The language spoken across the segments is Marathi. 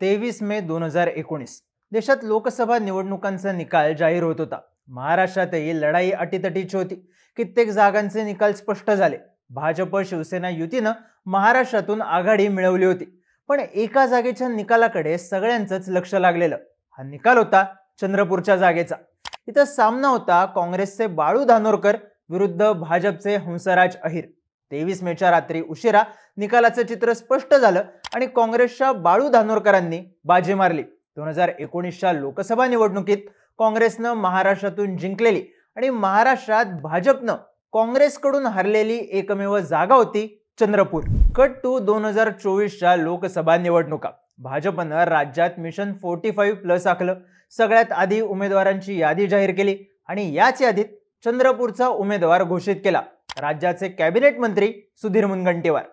तेवीस मे दोन हजार एकोणीस. देशात लोकसभा निवडणुकांचा निकाल जाहीर होत होता. महाराष्ट्रातही लढाई अटीतटीची होती. कित्येक जागांचे निकाल स्पष्ट झाले. भाजप शिवसेना युतीनं महाराष्ट्रातून आघाडी मिळवली होती. पण एका जागेच्या निकालाकडे सगळ्यांचंच लक्ष लागलेलं. हा निकाल होता चंद्रपूरच्या जागेचा. इथं सामना होता काँग्रेसचे बाळू धानोरकर विरुद्ध भाजपचे हंसराज अहिर. तेवीस मेच्या रात्री उशिरा निकालाचं चित्र स्पष्ट झालं आणि काँग्रेसच्या बाळू धानोरकरांनी बाजी मारली. दोन हजार एकोणीसच्या लोकसभा निवडणुकीत काँग्रेसनं महाराष्ट्रातून जिंकलेली आणि महाराष्ट्रात भाजपनं काँग्रेसकडून हरलेली एकमेव जागा होती चंद्रपूर. कट टू दोन हजार चोवीसच्या लोकसभा निवडणुका. भाजपनं राज्यात मिशन फोर्टी फाईव्ह प्लस आखलं. सगळ्यात आधी उमेदवारांची यादी जाहीर केली आणि याच यादीत चंद्रपूरचा उमेदवार घोषित केला. राज्याचे कॅबिनेट मंत्री सुधीर मुनगंटीवार.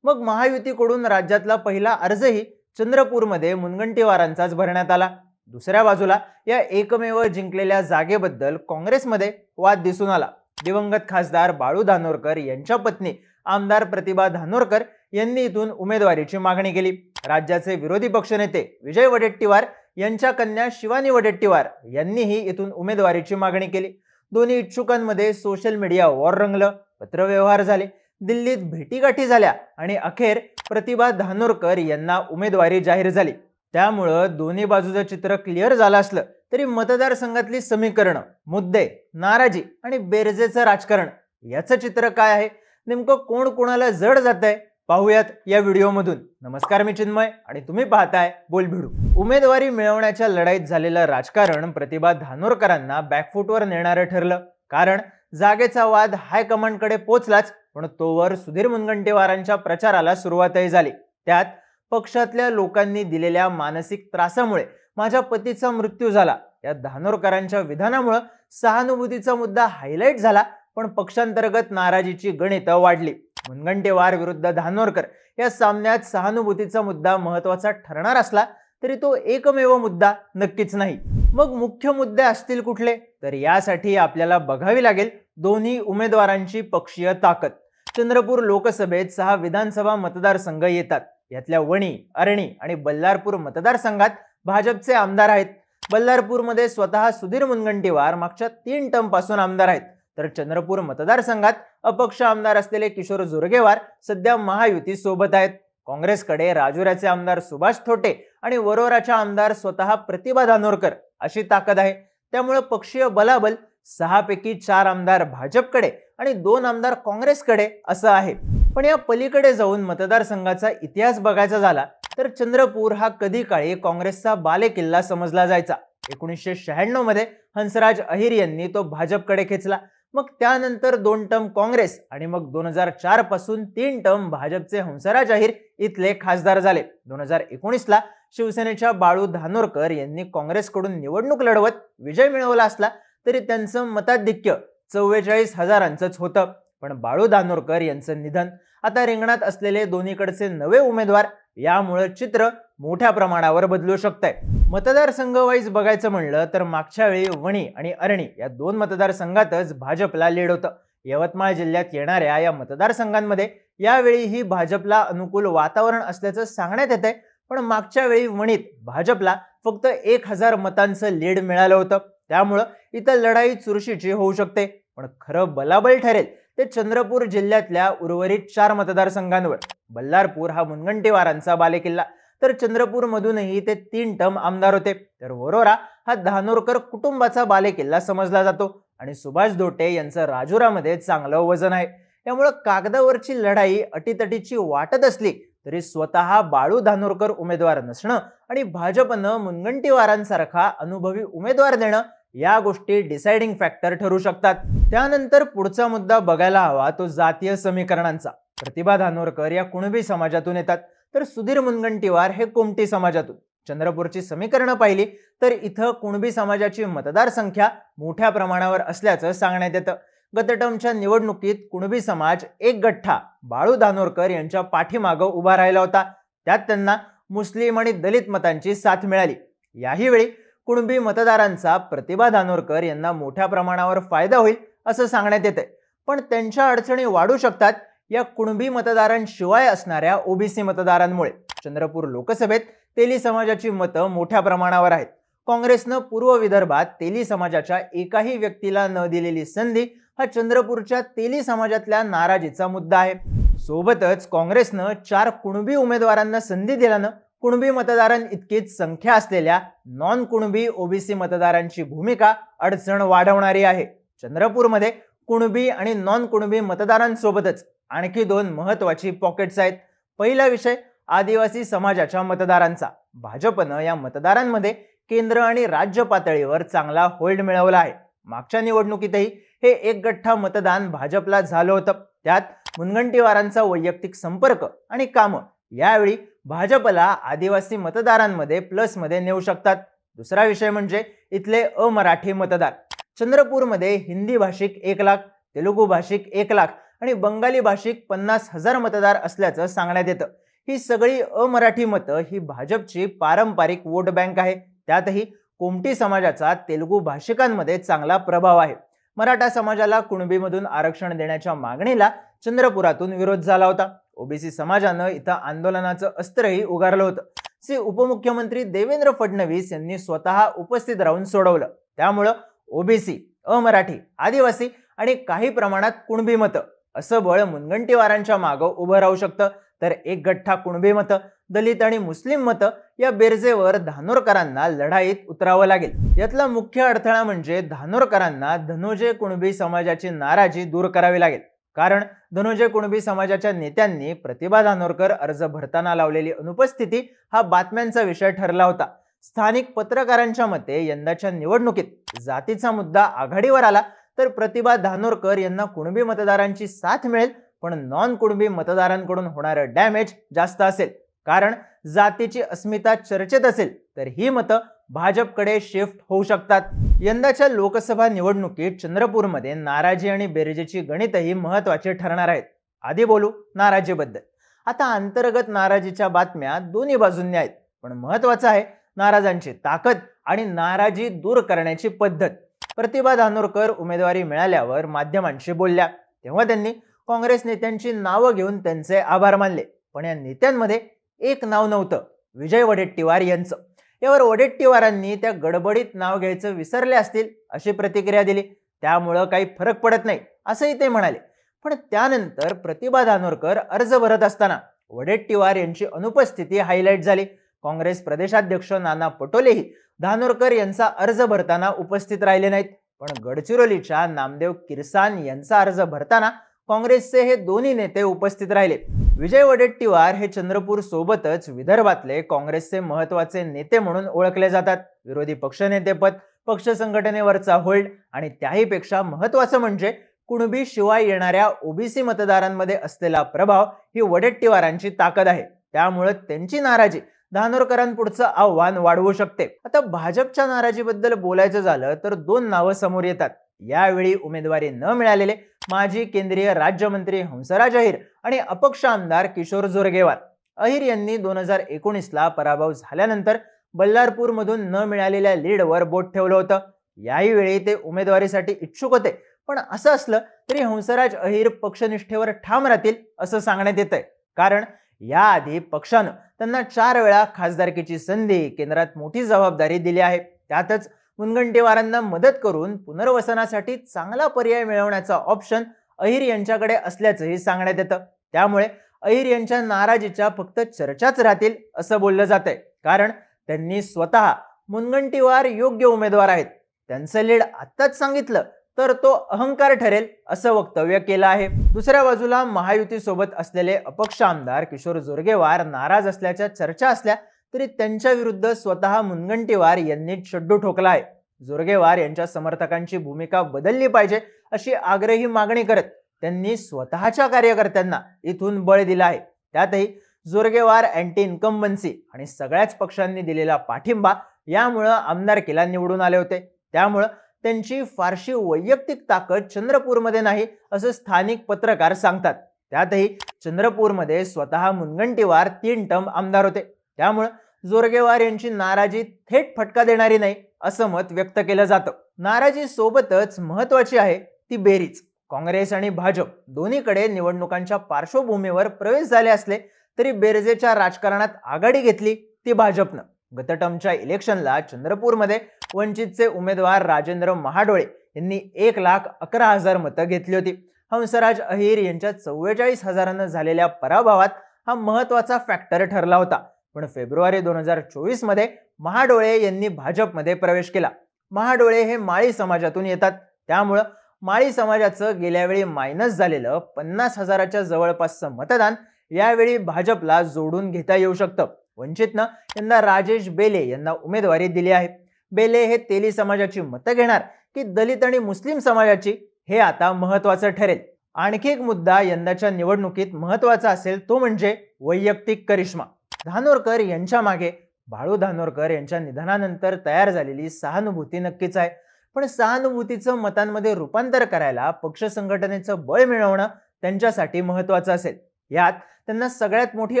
मग महायुतीकडून राज्यातला पहिला अर्जही चंद्रपूरमध्ये मुनगंटीवारांचाच भरण्यात आला. दुसऱ्या बाजूला या एकमेव जिंकलेल्या जागेबद्दल काँग्रेसमध्ये वाद दिसून आला. दिवंगत खासदार बाळू धानोरकर यांच्या पत्नी आमदार प्रतिभा धानोरकर यांनी इथून उमेदवारीची मागणी केली. राज्याचे विरोधी पक्षनेते विजय वडेट्टीवार यांच्या कन्या शिवानी वडेट्टीवार यांनीही इथून उमेदवारीची मागणी केली. दोन्ही इच्छुकांमध्ये सोशल मीडिया वॉर रंगलं. पत्रव्यवहार झाले दिल्लीत भेटीगाठी झाल्या आणि अखेर प्रतिभा धानोरकर यांना उमेदवारी जाहीर झाली. त्यामुळं दोन्ही बाजूचं चित्र क्लिअर झालं असलं तरी मतदारसंघातली समीकरणं मुद्दे नाराजी आणि बेरजेचं राजकारण याचं चित्र काय आहे? नेमकं कोण कोणाला जड जात आहे पाहूयात या व्हिडिओमधून. नमस्कार मी चिन्मय आणि तुम्ही पाहताय बोलभिडू. उमेदवारी मिळवण्याच्या लढाईत झालेलं राजकारण प्रतिभा धानोरकरांना बॅकफुटवर नेणारं ठरलं. कारण जागेचा वाद हायकमांडकडे पोचलाच पण तोवर सुधीर मुनगंटीवारांच्या प्रचाराला सुरुवातही झाली. त्यात पक्षातल्या लोकांनी दिलेल्या मानसिक त्रासामुळे माझ्या पतीचा मृत्यू झाला. या धानोरकरांच्या विधानामुळं सहानुभूतीचा मुद्दा हायलाईट झाला पण पक्षांतर्गत नाराजीची गणितं वाढली. मुनगंटीवार विरुद्ध धानोरकर या सामन्यात सहानुभूतीचा मुद्दा महत्त्वाचा ठरणार असला तरी तो एकमेव मुद्दा नक्कीच नाही. मग मुख्य मुद्दे असतील कुठले? तर यासाठी आपल्याला बघावी लागेल दोन्ही उमेदवारांची पक्षीय ताकद. चंद्रपूर लोकसभेत सहा विधानसभा मतदारसंघ येतात. यातल्या वणी अरणी आणि बल्लारपूर मतदारसंघात भाजपचे आमदार आहेत. बल्लारपूरमध्ये स्वतः सुधीर मुनगंटीवार मागच्या तीन टर्मपासून आमदार आहेत. तर चंद्रपूर मतदारसंघात अपक्ष आमदार असलेले किशोर जोरगेवार सध्या महायुती सोबत आहेत. काँग्रेसकडे राजुराचे आमदार सुभाष थोटे आणि वरोराच्या आमदार स्वतः प्रतिभा धानोरकर अशी ताकद आहे. त्यामुळे पक्षीय बलाबल सहापैकी चार आमदार भाजपकडे आणि दोन आमदार काँग्रेसकडे असं आहे. पण या पलीकडे जाऊन मतदारसंघाचा इतिहास बघायचा झाला तर चंद्रपूर हा कधी काळी काँग्रेसचा बालेकिल्ला समजला जायचा? एकोणीसशे शहाण्णवमध्ये हंसराज अहिर यांनी तो भाजपकडे खेचला. मग त्यानंतर दोन टर्म काँग्रेस आणि मग दोन हजार चारपासून तीन टर्म भाजपचे हंसराज अहिर इथले खासदार झाले. दोन हजार एकोणीसला शिवसेनेच्या बाळू धानोरकर यांनी काँग्रेसकडून निवडणूक लढवत विजय मिळवला असला तरी त्यांचं मताधिक्य चव्वेचाळीस हजारांचंच होतं. पण बाळू दानोरकर यांचं निधन आता रिंगणात असलेले दोन्हीकडचे नवे उमेदवार यामुळे चित्र मोठ्या प्रमाणावर बदलू शकतंय. मतदारसंघ वाईज बघायचं म्हणलं तर मागच्या वेळी वणी आणि अरणी या दोन मतदारसंघातच भाजपला लीड होतं. यवतमाळ जिल्ह्यात येणाऱ्या या मतदारसंघांमध्ये यावेळीही भाजपला अनुकूल वातावरण असल्याचं सांगण्यात येतंय. पण मागच्या वेळी वणीत भाजपला फक्त एक हजार मतांचं लीड मिळालं होतं. त्यामुळं इथं लढाई चुरशीची होऊ शकते. पण खरं बलाबल ठरेल ते चंद्रपूर जिल्ह्यातल्या उर्वरित चार मतदारसंघांवर. बल्लारपूर हा मुनगंटीवारांचा बालेकिल्ला. तर चंद्रपूरमधूनही ते तीन टर्म आमदार होते. तर वरोरा हा धानोरकर कुटुंबाचा बालेकिल्ला समजला जातो. आणि सुभाष धोटे यांचं राजुरामध्ये चांगलं वजन आहे. त्यामुळं कागदावरची लढाई अटीतटीची वाटत असली तरी स्वतः बाळू धानोरकर उमेदवार नसणं आणि भाजपनं मुनगंटीवारांसारखा अनुभवी उमेदवार देणं या गोष्टी डिसाइडिंग फॅक्टर ठरू शकतात. त्यानंतर पुढचा मुद्दा बघायला हवा तो जातीय समीकरणांचा. प्रतिभा धानोरकर या कुणबी समाजातून येतात. तर सुधीर मुनगंटीवार हे कोमटी समाजातून. चंद्रपूरची समीकरणं पाहिली तर इथं कुणबी समाजाची मतदारसंख्या मोठ्या प्रमाणावर असल्याचं सांगण्यात येतं. गतटमच्या निवडणुकीत कुणबी समाज एक गठ्ठा बाळू धानोरकर यांच्या पाठीमागं उभा राहिला होता. त्यात त्यांना मुस्लिम आणि दलित मतांची साथ मिळाली. याही वेळी कुणबी मतदारांचा प्रतिभा धानोरकर यांना मोठ्या प्रमाणावर फायदा होईल असं सांगण्यात येते पण त्यांच्या अडचणी वाढू शकतात या कुणबी मतदारांशिवाय असणाऱ्या ओबीसी मतदारांमुळे. चंद्रपूर लोकसभेत तेली समाजाची मतं मोठ्या प्रमाणावर आहेत. काँग्रेसनं पूर्व विदर्भात तेली समाजाच्या एकाही व्यक्तीला न दिलेली संधी हा चंद्रपूरच्या तेली समाजातल्या नाराजीचा मुद्दा आहे. सोबतच काँग्रेसनं चार कुणबी उमेदवारांना संधी दिल्यानं कुणबी मतदारांइतकीच संख्या असलेल्या नॉन कुणबी ओबीसी मतदारांची भूमिका अडचण वाढवणारी आहे. चंद्रपूरमध्ये कुणबी आणि नॉन कुणबी मतदारांसोबतच आणखी दोन महत्वाची पॉकेट्स आहेत. पहिला विषय आदिवासी समाजाच्या मतदारांचा. भाजपनं या मतदारांमध्ये केंद्र आणि राज्य पातळीवर चांगला होल्ड मिळवला आहे. मागच्या निवडणुकीतही हे एक गठ्ठा मतदान भाजपला झालं होतं. त्यात मुनगंटीवारांचा वैयक्तिक संपर्क आणि कामं यावेळी भाजपला आदिवासी मतदारांमध्ये प्लसमध्ये नेऊ शकतात. दुसरा विषय म्हणजे इथले अमराठी मतदार. चंद्रपूरमध्ये हिंदी भाषिक एक लाख तेलुगू भाषिक एक लाख आणि बंगाली भाषिक पन्नास हजार मतदार असल्याचं सांगण्यात येतं. ही सगळी अमराठी मतं ही भाजपची पारंपरिक वोट बँक आहे. त्यातही कोमटी समाजाचा तेलुगू भाषिकांमध्ये चांगला प्रभाव आहे. मराठा समाजाला कुणबीमधून आरक्षण देण्याच्या मागणीला चंद्रपुरातून विरोध झाला होता. ओबीसी समाजानं इथं आंदोलनाचं अस्त्रही उगारलं होतं. से उपमुख्यमंत्री देवेंद्र फडणवीस यांनी स्वतः उपस्थित राहून सोडवलं. त्यामुळं ओबीसी अमराठी आदिवासी आणि काही प्रमाणात कुणबी मतं असं बळ मुनगंटीवारांच्या मागं उभं राहू शकतं. तर एक गठ्ठा कुणबी मतं दलित आणि मुस्लिम मतं या बेरजेवर धानोरकरांना लढाईत उतरावं लागेल. यातला मुख्य अडथळा म्हणजे धानोरकरांना धनोजय कुणबी समाजाची नाराजी दूर करावी लागेल. कारण धनोजय कुणबी समाजाच्या नेत्यांनी प्रतिभा धानोरकर अर्ज भरताना लावलेली अनुपस्थिती हा बातम्यांचा विषय ठरला होता. स्थानिक पत्रकारांच्या मते यंदाच्या निवडणुकीत जातीचा मुद्दा आघाडीवर आला तर प्रतिभा धानोरकर यांना कुणबी मतदारांची साथ मिळेल पण नॉन कुणबी मतदारांकडून होणारं डॅमेज जास्त असेल. कारण जातीची अस्मिता चर्चेत असेल तर ही मतं भाजपकडे शिफ्ट होऊ शकतात. यंदाच्या लोकसभा निवडणुकीत चंद्रपूरमध्ये नाराजी आणि बेरजेची गणितही महत्वाची ठरणार आहेत. आधी बोलू नाराजीबद्दल. आता अंतर्गत नाराजीच्या बातम्या दोन्ही बाजूंनी आहेत. पण महत्वाचं आहे नाराजांची ताकद आणि नाराजी दूर करण्याची पद्धत. प्रतिभा धानोरकर उमेदवारी मिळाल्यावर माध्यमांशी बोलल्या. तेव्हा त्यांनी काँग्रेस नेत्यांची नावं घेऊन त्यांचे आभार मानले. पण या नेत्यांमध्ये एक नाव नव्हतं. विजय वडेट्टीवार यांचं. यावर वडेट्टीवारांनी त्या गडबडीत नाव घ्यायचं विसरले असतील अशी प्रतिक्रिया दिली. त्यामुळं काही फरक पडत नाही असंही ते म्हणाले. पण त्यानंतर प्रतिभा धानोरकर अर्ज भरत असताना वडेट्टीवार यांची अनुपस्थिती हायलाईट झाली. काँग्रेस प्रदेशाध्यक्ष नाना पटोलेही धानोरकर यांचा अर्ज भरताना उपस्थित राहिले नाहीत. पण गडचिरोलीच्या नामदेव किरसान यांचा अर्ज भरताना काँग्रेसचे हे दोन्ही नेते उपस्थित राहिले. विजय वडेट्टीवार हे चंद्रपूर सोबतच विदर्भातले काँग्रेसचे महत्त्वाचे नेते म्हणून ओळखले जातात. विरोधी पक्षनेतेपद पक्ष संघटनेवरचा होल्ड आणि त्याहीपेक्षा महत्वाचं म्हणजे कुणबी शिवाय येणाऱ्या ओबीसी मतदारांमध्ये असलेला प्रभाव ही वडेट्टीवारांची ताकद आहे. त्यामुळे त्यांची नाराजी धानोरकरांपुढचं आव्हान वाढवू शकते. आता भाजपच्या नाराजीबद्दल बोलायचं झालं तर दोन नावं समोर येतात. यावेळी उमेदवारी न मिळालेले माजी केंद्रीय राज्यमंत्री हंसराज अहिर आणि अपक्ष आमदार किशोर जोरगेवार. अहिर यांनी दोन हजार एकोणीसला पराभव झाल्यानंतर बल्लारपूरमधून न मिळालेल्या लीडवर बोट ठेवलं होतं. याही वेळी ते उमेदवारीसाठी इच्छुक होते. पण असं असलं तरी हंसराज अहिर पक्षनिष्ठेवर ठाम राहतील असं सांगण्यात येत आहे कारण याआधी पक्षानं त्यांना चार वेळा खासदारकीची संधी केंद्रात मोठी जबाबदारी दिली आहे. त्यातच मुनगंटीवारांना मदत करून पुनर्वसनासाठी चांगला पर्याय मिळवण्याचा ऑप्शन अहिर यांच्याकडे असल्याचंही सांगण्यात येतं. त्यामुळे अहिर यांच्या नाराजीच्या फक्त चर्चाच राहतील असं बोललं जात आहे कारण त्यांनी स्वतः मुनगंटीवार योग्य उमेदवार आहेत. त्यांचं लीड आत्ताच सांगितलं तर तो अहंकार ठरेल असं वक्तव्य केलं आहे. दुसऱ्या बाजूला महायुतीसोबत असलेले अपक्ष आमदार किशोर जोरगेवार नाराज असल्याच्या चर्चा असल्या तरी त्यांच्याविरुद्ध स्वतः मुनगंटीवार यांनी चड्डू ठोकला आहे जोरगेवार यांच्या समर्थकांची भूमिका बदलली पाहिजे अशी आग्रही मागणी करत त्यांनी स्वतःच्या कार्यकर्त्यांना इथून बळ दिला आहे. त्यातही जोरगेवार अँटी इन्कम्बन्सी आणि सगळ्याच पक्षांनी दिलेला पाठिंबा यामुळं आमदारकीला निवडून आले होते. त्यामुळं त्यांची फारशी वैयक्तिक ताकद चंद्रपूरमध्ये नाही असं स्थानिक पत्रकार सांगतात. त्यातही चंद्रपूरमध्ये स्वतः मुनगंटीवार तीन टर्म आमदार होते. त्यामुळं जोरगेवार यांची नाराजी थेट फटका देणारी नाही असं मत व्यक्त केलं जातं. नाराजी सोबतच महत्वाची आहे ती बेरीज. काँग्रेस आणि भाजप दोन्हीकडे निवडणुकांच्या पार्श्वभूमीवर प्रवेश झाले असले तरी बेरजेच्या राजकारणात आघाडी घेतली ती भाजपनं. गतटमच्या इलेक्शनला चंद्रपूरमध्ये वंचितचे उमेदवार राजेंद्र महाडोळे यांनी एक लाख अकरा हजार मतं घेतली होती. हंसराज अहिर यांच्या चव्वेचाळीस हजारांना झालेल्या पराभवात हा महत्त्वाचा फॅक्टर ठरला होता. पण फेब्रुवारी दोन हजार चोवीसमध्ये महाडोळे यांनी भाजपमध्ये प्रवेश केला. महाडोळे हे माळी समाजातून येतात. त्यामुळं माळी समाजाचं गेल्यावेळी मायनस झालेलं पन्नास हजाराच्या जवळपासचं मतदान यावेळी भाजपला जोडून घेता येऊ शकतं. वंचितनं यांना राजेश बेले यांना उमेदवारी दिली आहे. बेले हे तेली समाजाची मतं घेणार की दलित आणि मुस्लिम समाजाची हे आता महत्वाचं ठरेल. आणखी एक मुद्दा यंदाच्या निवडणुकीत महत्त्वाचा असेल तो म्हणजे वैयक्तिक करिश्मा. धानोरकर यांच्या मागे. बाळू धानोरकर यांच्या निधनानंतर तयार झालेली सहानुभूती नक्कीच आहे. पण सहानुभूतीचं मतांमध्ये रूपांतर करायला पक्ष संघटनेचं बळ मिळवणं त्यांच्यासाठी महत्वाचं असेल. यात त्यांना सगळ्यात मोठी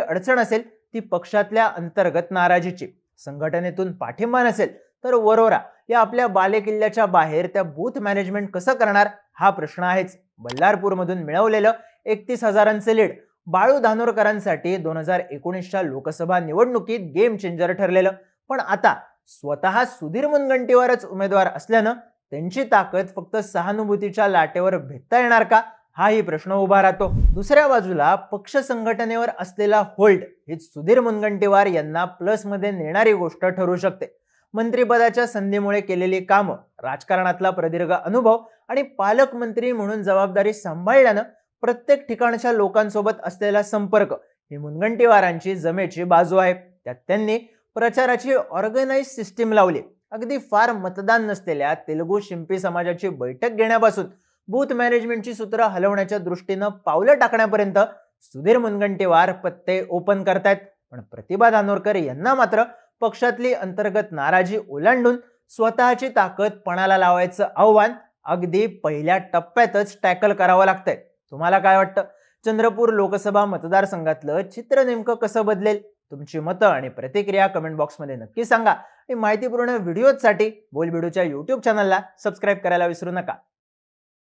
अडचण असेल ती पक्षातल्या अंतर्गत नाराजीची. संघटनेतून पाठिंबा नसेल तर वरोरा या आपल्या बालेकिल्ल्याच्या बाहेर त्या बूथ मॅनेजमेंट कसं करणार हा प्रश्न आहेच. बल्लारपूरमधून मिळवलेलं एकतीस हजारांचे लीड बाळू धानोरकरांसाठी दोन हजार एकोणीसच्या लोकसभा निवडणुकीत गेम चेंजर ठरलेलं. पण आता स्वतः सुधीर मुनगंटीवारच उमेदवार असल्यानं त्यांची ताकद फक्त सहानुभूतीच्या लाटेवर भेटता येणार का? हाही प्रश्न उभा राहतो. दुसऱ्या बाजूला पक्ष संघटनेवर असलेला होल्ड ही सुधीर मुनगंटीवार यांना प्लसमध्ये नेणारी गोष्ट ठरू शकते. मंत्रिपदाच्या संधीमुळे केलेली कामं राजकारणातला प्रदीर्घ अनुभव आणि पालकमंत्री म्हणून जबाबदारी सांभाळल्यानं प्रत्येक ठिकाणच्या लोकांसोबत असलेला संपर्क ही मुनगंटीवारांची जमेची बाजू आहे. त्यात त्यांनी प्रचाराची ऑर्गनाईज सिस्टीम लावली. अगदी फार मतदान नसलेल्या तेलुगू शिंपी समाजाची बैठक घेण्यापासून बूथ मॅनेजमेंटची सूत्र हलवण्याच्या दृष्टीनं पावलं टाकण्यापर्यंत सुधीर मुनगंटीवार पत्ते ओपन करतायत. पण प्रतिभा धानोरकर यांना मात्र पक्षातली अंतर्गत नाराजी ओलांडून स्वतःची ताकद पणाला लावायचं आव्हान अगदी पहिल्या टप्प्यातच टॅकल करावं लागतंय. तुम्हाला काय वाटतं? चंद्रपूर लोकसभा मतदारसंघातलं चित्र नेमकं कसं बदलेल? तुमची मतं आणि प्रतिक्रिया कमेंट बॉक्समध्ये नक्की सांगा. आणि माहितीपूर्ण व्हिडिओजसाठी बोलबिडूच्या यूट्यूब चॅनलला सबस्क्राईब करायला विसरू नका.